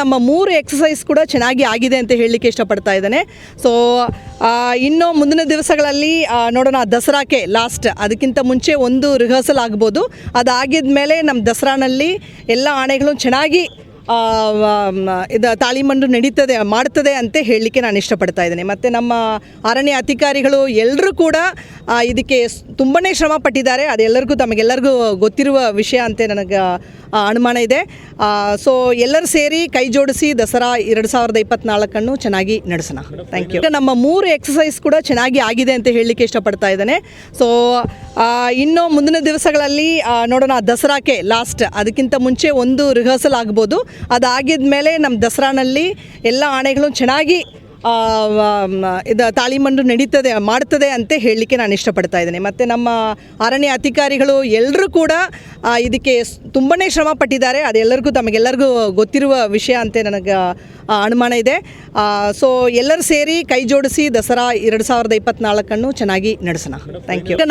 ನಮ್ಮ ಮೂರು ಎಕ್ಸಸೈಸ್ ಕೂಡ ಚೆನ್ನಾಗಿ ಆಗಿದೆ ಅಂತ ಹೇಳಲಿಕ್ಕೆ ಇಷ್ಟಪಡ್ತಾ ಇದ್ದೇನೆ. ಸೊ ಇನ್ನು ಮುಂದಿನ ದಿವಸಗಳಲ್ಲಿ ನೋಡೋಣ ದಸರಾಕ್ಕೆ ಲಾಸ್ಟ್ ಅದಕ್ಕಿಂತ ಮುಂಚೆ ಒಂದು ರಿಹರ್ಸಲ್ ಆಗ್ಬೋದು. ಅದಾಗಿದ ಮೇಲೆ ನಮ್ಮ ದಸರಾನಲ್ಲಿ ಎಲ್ಲ ಆಣೆಗಳು ಚೆನ್ನಾಗಿ ಇದು ತಾಳಿಮಂಡು ನಡೀತದೆ, ಮಾಡ್ತದೆ ಅಂತ ಹೇಳಲಿಕ್ಕೆ ನಾನು ಇಷ್ಟಪಡ್ತಾ ಇದ್ದೇನೆ. ಮತ್ತು ನಮ್ಮ ಅರಣ್ಯ ಅಧಿಕಾರಿಗಳು ಎಲ್ಲರೂ ಕೂಡ ಇದಕ್ಕೆ ತುಂಬಾ ಶ್ರಮ ಪಟ್ಟಿದ್ದಾರೆ. ಅದೆಲ್ಲರಿಗೂ ತಮಗೆಲ್ಲರಿಗೂ ಗೊತ್ತಿರುವ ವಿಷಯ ಅಂತ ನನಗೆ ಅನುಮಾನ ಇದೆ. ಸೊ ಎಲ್ಲರೂ ಸೇರಿ ಕೈ ಜೋಡಿಸಿ ದಸರಾ ಎರಡು ಸಾವಿರದ ಇಪ್ಪತ್ನಾಲ್ಕನ್ನು ಚೆನ್ನಾಗಿ ನಡೆಸೋಣ. ಥ್ಯಾಂಕ್ ಯು ನಮ್ಮ ಮೂರು ಎಕ್ಸಸೈಸ್ ಕೂಡ ಚೆನ್ನಾಗಿ ಆಗಿದೆ ಅಂತ ಹೇಳಲಿಕ್ಕೆ ಇಷ್ಟಪಡ್ತಾ ಇದ್ದೇನೆ. ಸೊ ಇನ್ನು ಮುಂದಿನ ದಿವಸಗಳಲ್ಲಿ ನೋಡೋಣ ದಸರಾಕ್ಕೆ ಲಾಸ್ಟ್ ಅದಕ್ಕಿಂತ ಮುಂಚೆ ಒಂದು ರಿಹರ್ಸಲ್ ಆಗ್ಬೋದು. ಅದಾಗಿದ ಮೇಲೆ ನಮ್ಮ ದಸರಾನಲ್ಲಿ ಎಲ್ಲ ಆಣೆಗಳು ಚೆನ್ನಾಗಿ ಇದು ತಾಳಿಮಂಡು ನಡೀತದೆ, ಮಾಡ್ತದೆ ಅಂತ ಹೇಳಲಿಕ್ಕೆ ನಾನು ಇಷ್ಟಪಡ್ತಾ ಇದ್ದೇನೆ. ಮತ್ತು ನಮ್ಮ ಅರಣ್ಯ ಅಧಿಕಾರಿಗಳು ಎಲ್ಲರೂ ಕೂಡ ಇದಕ್ಕೆ ತುಂಬಾ ಶ್ರಮ ಪಟ್ಟಿದ್ದಾರೆ. ಅದೆಲ್ಲರಿಗೂ ತಮಗೆಲ್ಲರಿಗೂ ಗೊತ್ತಿರುವ ವಿಷಯ ಅಂತ ನನಗೆ ಅನುಮಾನ ಇದೆ. ಸೊ ಎಲ್ಲರೂ ಸೇರಿ ಕೈ ಜೋಡಿಸಿ ದಸರಾ ಎರಡು ಸಾವಿರದ ಇಪ್ಪತ್ನಾಲ್ಕನ್ನು ಚೆನ್ನಾಗಿ ನಡೆಸೋಣ. Thank you